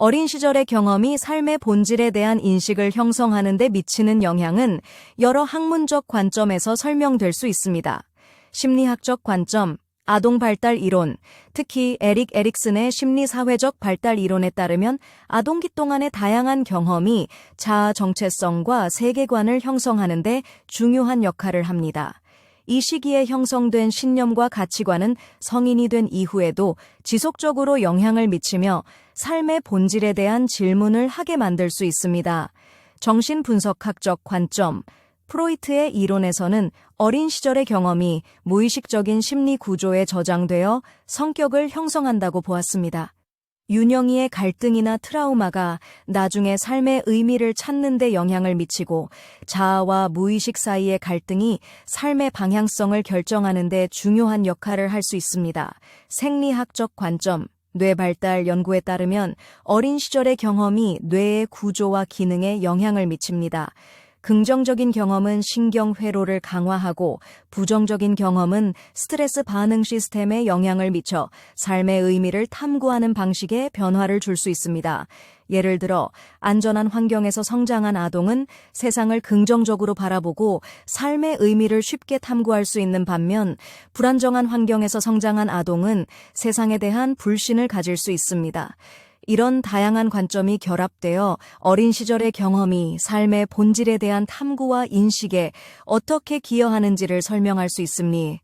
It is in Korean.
어린 시절의 경험이 삶의 본질에 대한 인식을 형성하는 데 미치는 영향은 여러 학문적 관점에서 설명될 수 있습니다. 심리학적 관점, 아동 발달 이론, 특히 에릭 에릭슨의 심리사회적 발달 이론에 따르면 아동기 동안의 다양한 경험이 자아 정체성과 세계관을 형성하는 데 중요한 역할을 합니다. 이 시기에 형성된 신념과 가치관은 성인이 된 이후에도 지속적으로 영향을 미치며 삶의 본질에 대한 질문을 하게 만들 수 있습니다. 정신분석학적 관점, 프로이트의 이론에서는 어린 시절의 경험이 무의식적인 심리 구조에 저장되어 성격을 형성한다고 보았습니다. 윤영이의 갈등이나 트라우마가 나중에 삶의 의미를 찾는 데 영향을 미치고 자아와 무의식 사이의 갈등이 삶의 방향성을 결정하는 데 중요한 역할을 할 수 있습니다. 생리학적 관점, 뇌 발달 연구에 따르면 어린 시절의 경험이 뇌의 구조와 기능에 영향을 미칩니다. 긍정적인 경험은 신경 회로를 강화하고 부정적인 경험은 스트레스 반응 시스템에 영향을 미쳐 삶의 의미를 탐구하는 방식에 변화를 줄 수 있습니다. 예를 들어 안전한 환경에서 성장한 아동은 세상을 긍정적으로 바라보고 삶의 의미를 쉽게 탐구할 수 있는 반면 불안정한 환경에서 성장한 아동은 세상에 대한 불신을 가질 수 있습니다. 이런 다양한 관점이 결합되어 어린 시절의 경험이 삶의 본질에 대한 탐구와 인식에 어떻게 기여하는지를 설명할 수 있습니.